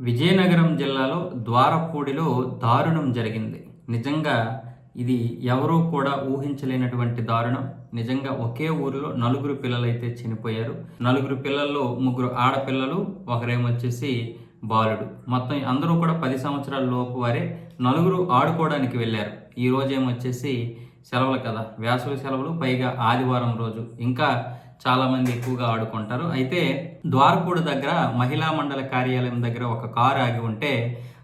విజయనగరం జిల్లాలో ద్వారపూడిలో దారుణం జరిగింది. నిజంగా ఇది ఎవరూ కూడా ఊహించలేనటువంటి దారుణం. నిజంగా ఒకే ఊరిలో నలుగురు పిల్లలైతే చనిపోయారు. నలుగురు పిల్లల్లో ముగ్గురు ఆడపిల్లలు ఒకరేమొచ్చేసి బాలుడు. మొత్తం అందరూ కూడా పది సంవత్సరాల లోపు వారే నలుగురు ఆడుకోవడానికి వెళ్ళారు. ఈ రోజు ఏమొచ్చేసి సెలవులు కదా. వేసవి సెలవులు పైగా ఆదివారం రోజు. ఇంకా చాలామంది ఎక్కువగా ఆడుకుంటారు. అయితే ద్వారపూడి దగ్గర మహిళా మండల కార్యాలయం దగ్గర ఒక కారు ఆగి ఉంటే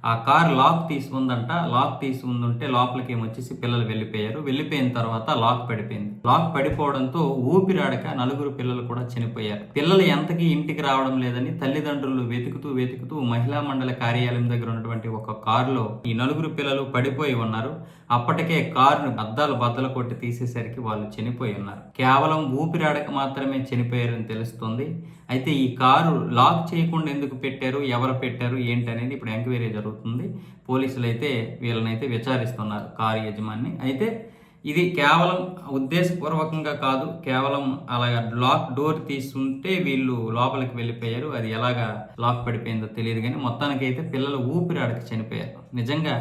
ఆ కార్ లాక్ తీసి ఉందంట లాక్ తీసి ఉందంటే లోపలికి ఏమొచ్చేసి పిల్లలు వెళ్ళిపోయారు. వెళ్ళిపోయిన తర్వాత లాక్ పడిపోయింది. లాక్ పడిపోవడంతో ఊపిరాడక నలుగురు పిల్లలు కూడా చనిపోయారు. పిల్లలు ఎంతకీ ఇంటికి రావడం లేదని తల్లిదండ్రులు వెతుకుతూ వెతుకుతూ మహిళా మండల కార్యాలయం దగ్గర ఉన్నటువంటి ఒక కారులో ఈ నలుగురు పిల్లలు పడిపోయి ఉన్నారు. అప్పటికే కారును అద్దాలు బద్దలు కొట్టి తీసేసరికి వాళ్ళు చనిపోయి ఉన్నారు. కేవలం ఊపిరాడక మాత్రమే చనిపోయారని తెలుస్తుంది. అయితే ఈ కారు లాక్ చేయకుండా ఎందుకు పెట్టారు? ఎవరు పెట్టారు? ఏంటి అనేది ఇప్పుడు ఎంక్వైరీ జరుగుతుంది. పోలీసులు అయితే వీళ్ళనైతే విచారిస్తున్నారు కారు యజమాని అయితే ఇది కేవలం ఉద్దేశపూర్వకంగా కాదు కేవలం అలాగా లాక్ డోర్ తీసుంటే వీళ్ళు లోపలికి వెళ్ళిపోయారు. అది ఎలాగా లాక్ పడిపోయిందో తెలియదు కానీ మొత్తానికి అయితే పిల్లలు ఊపిరాడక చనిపోయారు. నిజంగా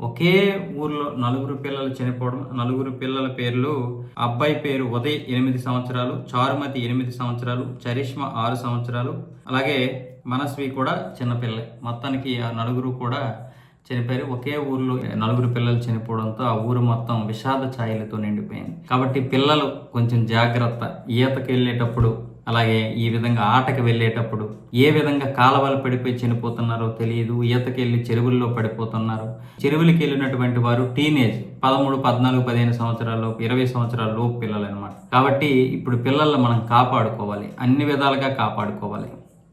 ఒకే ఊర్లో నలుగురు పిల్లలు చనిపోవడం నలుగురు పిల్లల పేర్లు అబ్బాయి పేరు ఉదయ్ ఎనిమిది సంవత్సరాలు చారుమతి ఎనిమిది సంవత్సరాలు చరిష్మ ఆరు సంవత్సరాలు. అలాగే మనస్వి కూడా చిన్నపిల్లే మొత్తానికి ఆ నలుగురు కూడా చనిపోయారు. ఒకే ఊర్లో నలుగురు పిల్లలు చనిపోవడంతో ఆ ఊరు మొత్తం విషాద ఛాయలతో నిండిపోయింది. కాబట్టి పిల్లలు కొంచెం జాగ్రత్త. ఈతకి వెళ్ళేటప్పుడు అలాగే ఈ విధంగా ఆటకి వెళ్ళేటప్పుడు ఏ విధంగా కాలవలు పడిపోయి చనిపోతున్నారో తెలియదు ఈతకి వెళ్ళి చెరువుల్లో పడిపోతున్నారు. చెరువులకి వెళ్ళినటువంటి వారు టీనేజ్ పదమూడు పద్నాలుగు పదిహేను సంవత్సరాలు ఇరవై సంవత్సరాల లోపు పిల్లలు అనమాట కాబట్టి ఇప్పుడు పిల్లల్ని మనం కాపాడుకోవాలి అన్ని విధాలుగా కాపాడుకోవాలి.